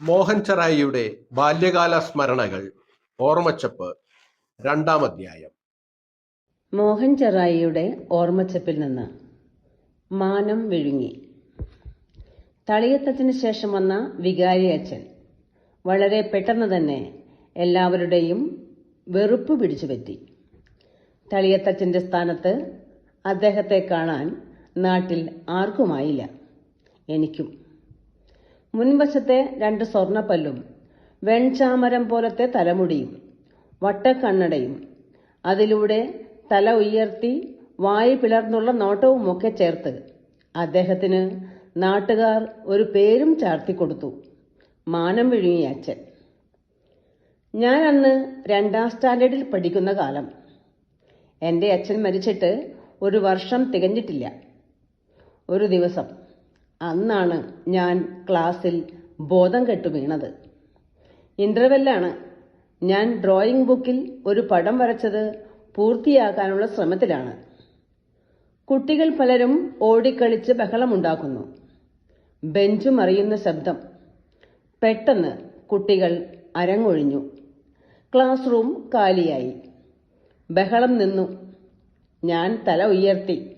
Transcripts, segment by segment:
മോഹൻ ചെറായിയുടെ ബാല്യകാല സ്മരണകൾ ഓർമ്മച്ചപ്പ് രണ്ടാം അധ്യായം. മോഹൻ ചെറായിയുടെ ഓർമ്മച്ചപ്പിൽ നിന്ന് മാനം വിഴുങ്ങി. തളിയത്തത്തിന് ശേഷം വന്ന വികാരി അച്ഛൻ വളരെ പെട്ടെന്ന് തന്നെ എല്ലാവരുടെയും വെറുപ്പ് പിടിച്ചു പറ്റി. തളിയത്തച്ഛന്റെ സ്ഥാനത്ത് അദ്ദേഹത്തെ കാണാൻ നാട്ടിൽ ആർക്കുമായില്ല. എനിക്കും മുൻവശത്തെ രണ്ട് സ്വർണപ്പല്ലും വെൺചാമരം പോലത്തെ തലമുടിയും വട്ടക്കണ്ണടയും അതിലൂടെ തല ഉയർത്തി വായി പിളർന്നുള്ള നോട്ടവുമൊക്കെ ചേർത്ത് അദ്ദേഹത്തിന് നാട്ടുകാർ ഒരു പേരും ചാർത്തിക്കൊടുത്തു മാനം വിഴുങ്ങിയ അച്ഛൻ. ഞാൻ അന്ന് രണ്ടാം സ്റ്റാൻഡേർഡിൽ പഠിക്കുന്ന കാലം. എന്റെ അച്ഛൻ മരിച്ചിട്ട് ഒരു വർഷം തികഞ്ഞിട്ടില്ല. ഒരു ദിവസം അന്നാണ് ഞാൻ ക്ലാസ്സിൽ ബോധം കെട്ടു വീണത്. ഇന്റർവെല്ലാണ് ഞാൻ ഡ്രോയിങ് ബുക്കിൽ ഒരു പടം വരച്ചത് പൂർത്തിയാക്കാനുള്ള ശ്രമത്തിലാണ്. കുട്ടികൾ പലരും ഓടിക്കളിച്ച് ബഹളമുണ്ടാക്കുന്നു. ബെഞ്ച് മറിയുന്ന ശബ്ദം. പെട്ടെന്ന് കുട്ടികൾ അരങ്ങൊഴിഞ്ഞു. Class room കാലിയായി. ബഹളം നിന്നു. ഞാൻ തല ഉയർത്തി.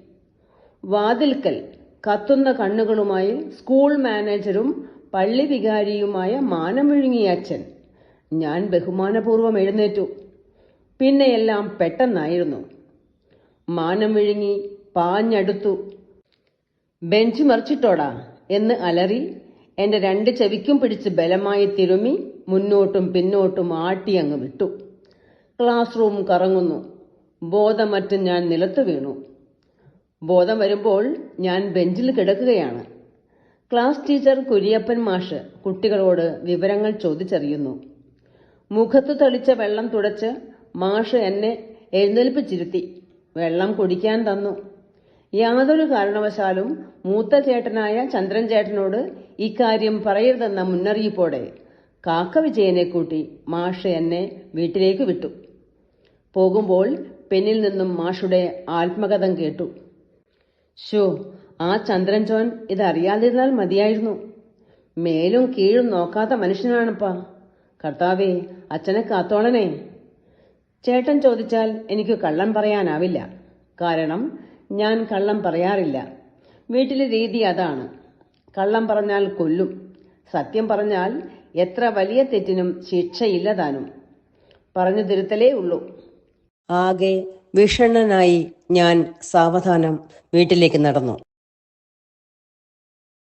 വാതിൽക്കൽ കത്തുന്ന കണ്ണുകളുമായി സ്കൂൾ മാനേജരും പള്ളി വികാരിയുമായ മാനം വിഴുങ്ങിയ അച്ഛൻ. ഞാൻ ബഹുമാനപൂർവം എഴുന്നേറ്റു. പിന്നെയെല്ലാം പെട്ടെന്നായിരുന്നു. മാനം വിഴുങ്ങി പാഞ്ഞടുത്തു. ബെഞ്ച് മറിച്ചിട്ടോടാ എന്ന് അലറി എന്റെ രണ്ട് ചെവിക്കും പിടിച്ച് ബലമായി തിരുമ്മി മുന്നോട്ടും പിന്നോട്ടും ആട്ടി അങ്ങ് വിട്ടു. ക്ലാസ് റൂം കറങ്ങുന്നു. ബോധമറ്റ് ഞാൻ നിലത്തു വീണു. ബോധം വരുമ്പോൾ ഞാൻ ബെഞ്ചിൽ കിടക്കുകയാണ്. ക്ലാസ് ടീച്ചർ കുര്യപ്പൻ മാഷ് കുട്ടികളോട് വിവരങ്ങൾ ചോദിച്ചറിയുന്നു. മുഖത്ത് തളിച്ച വെള്ളം തുടച്ച് മാഷ് എന്നെ എഴുന്നേൽപ്പിച്ചിരുത്തി. വെള്ളം കുടിക്കാൻ തന്നു. യാതൊരു കാരണവശാലും മൂത്ത ചേട്ടനായ ചന്ദ്രൻ ചേട്ടനോട് ഇക്കാര്യം പറയരുതെന്ന മുന്നറിയിപ്പോടെ കാക്ക വിജയനെ കൂട്ടി മാഷ് എന്നെ വീട്ടിലേക്ക് വിട്ടു. പോകുമ്പോൾ പെന്നിൽ നിന്നും മാഷുടെ ആത്മകഥം കേട്ടു. ഷോ ആ ചന്ദ്രൻ ചോൻ ഇതറിയാതിരുന്നാൽ മതിയായിരുന്നു. മേലും കീഴും നോക്കാത്ത മനുഷ്യനാണപ്പാ. കർത്താവേ അച്ഛനെ കാത്തോളനെ ചേട്ടൻ ചോദിച്ചാൽ എനിക്ക് കള്ളം പറയാനാവില്ല. കാരണം ഞാൻ കള്ളം പറയാറില്ല. വീട്ടിലെ രീതി അതാണ്. കള്ളം പറഞ്ഞാൽ കൊല്ലും. സത്യം പറഞ്ഞാൽ എത്ര വലിയ തെറ്റിനും ശിക്ഷയില്ല താനും. പറഞ്ഞു തിരുത്തലേ ഉള്ളൂ. ആകെ വിഷണ്ണനായി ഞാൻ സാവധാനം വീട്ടിലേക്ക് നടന്നു.